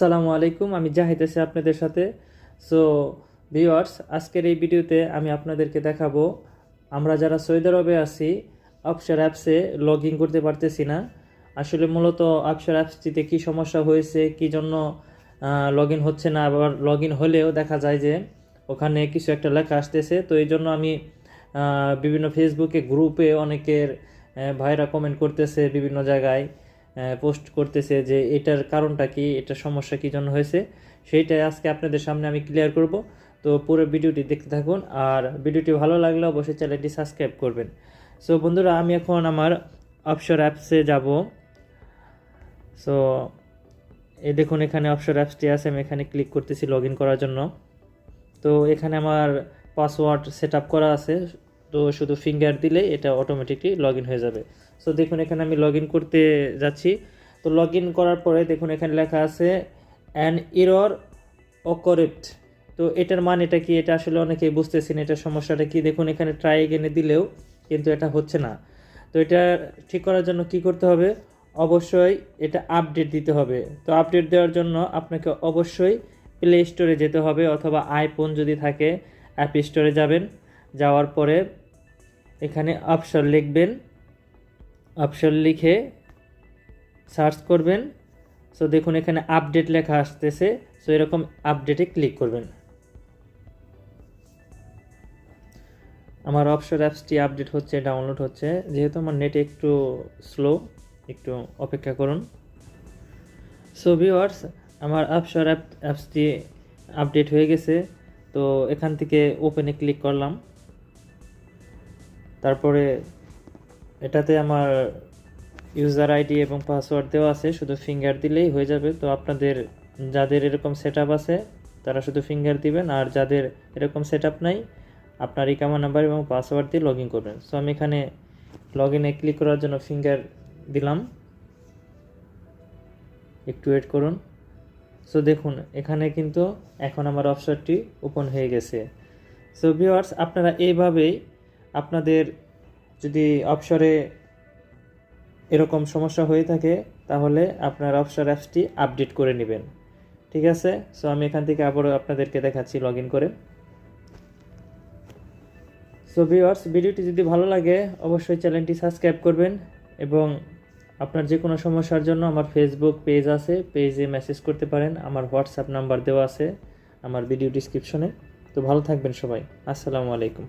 আসসালামু আলাইকুম, আমি জাহিদ আছি আপনাদের সাথে। সো ভিওয়ার্স আজকের এই ভিডিওতে আমি আপনাদেরকে দেখাবো, আমরা যারা সৌদি আরবে আছি অপসর অ্যাপসে লগ ইন করতে পারতেছি না। আসলে মূলত অপসর অ্যাপসটিতে কী সমস্যা হয়েছে, কী জন্য লগ ইন হচ্ছে না, আবার লগ ইন হলেও দেখা যায় যে ওখানে কিছু একটা লেখা আসতেছে। তো এই জন্য আমি বিভিন্ন ফেসবুকে গ্রুপে অনেকের ভাইরা কমেন্ট করতেছে বিভিন্ন জায়গায়। পোস্ট করতেছে যে এটার কারণটা কি, এটার সমস্যা কী জন্য হয়েছে, সেইটাই আজকে আপনাদের সামনে আমি ক্লিয়ার করব। তো পুরো ভিডিওটি দেখতে থাকুন আর ভিডিওটি ভালো লাগলে অবশ্যই চ্যানেলটি সাবস্ক্রাইব করবেন। সো বন্ধুরা, আমি এখন আমার অপসর অ্যাপসে যাব। সো এই দেখুন এখানে অপসর অ্যাপসটি আছে, আমি এখানে ক্লিক করতেছি লগ করার জন্য। তো এখানে আমার পাসওয়ার্ড সেট করা আছে। তো শুধু ফিঙ্গার দিলে এটা অটোমেটিকলি লগ হয়ে যাবে। সো দেখুন, এখানে আমি লগ করতে যাচ্ছি। তো লগ করার পরে দেখুন, এখানে লেখা আছে অ্যান ইরর অকরেক্ট তো এটার মান এটা কি? এটা আসলে অনেকেই বুঝতেছেন, এটার সমস্যাটা কি? দেখুন, এখানে ট্রাই এগেনে দিলেও কিন্তু এটা হচ্ছে না। তো এটা ঠিক করার জন্য কি করতে হবে? অবশ্যই এটা আপডেট দিতে হবে। তো আপডেট দেওয়ার জন্য আপনাকে অবশ্যই প্লে স্টোরে যেতে হবে অথবা আইফোন যদি থাকে অ্যাপ স্টোরে যাবেন। যাওয়ার পরে এখানে অপশন লিখবেন অপশন লিখে সার্চ করবেন। সো দেখুন এখানে আপডেট লেখা আসতেছে। সো এরকম আপডেটে ক্লিক করবেন। আমার অপশন অ্যাপসটি আপডেট হচ্ছে ডাউনলোড হচ্ছে। যেহেতু আমার নেট একটু স্লো একটু অপেক্ষা করুন। সো ভিওয়ার্স আমার অপশন অ্যাপ অ্যাপসটি আপডেট হয়ে গেছে। তো, এখান থেকে ওপেনে ক্লিক করলাম। তারপরে এটাতে আমার ইউজার আইডি এবং পাসওয়ার্ড দেওয়া আছে, শুধু ফিঙ্গার দিলেই হয়ে যাবে। তো আপনাদের যাদের এরকম সেট আছে, তারা শুধু ফিঙ্গার দিবেন, আর যাদের এরকম সেট নাই, আপনার ইকামা নাম্বার এবং পাসওয়ার্ড দিয়ে লগ ইন করবেন। সো আমি এখানে লগ ইনে ক্লিক করার জন্য ফিঙ্গার দিলাম। একটু ওয়েট করুন। সো দেখুন, এখানে কিন্তু এখন আমার অপশনটি ওপেন হয়ে গেছে। সো ভিউয়ার্স আপনারা এইভাবেই আপনাদের যদি অপসরে এরকম সমস্যা হয়ে থাকে, তাহলে আপনার অপসর অ্যাপসটি আপডেট করে নেবেন। ঠিক আছে? সো আমি এখান থেকে আবারও আপনাদেরকে দেখাচ্ছি লগ করে। সো ভিউয়ার্স ভিডিওটি যদি ভালো লাগে, অবশ্যই চ্যানেলটি সাবস্ক্রাইব করবেন এবং আপনার যে কোনো সমস্যার জন্য আমার ফেসবুক পেজ আছে পেজে মেসেজ করতে পারেন। আমার হোয়াটসঅ্যাপ নাম্বার দেওয়া আছে আমার ভিডিও ডিসক্রিপশনে তো ভালো থাকবেন সবাই। আসসালামু আলাইকুম।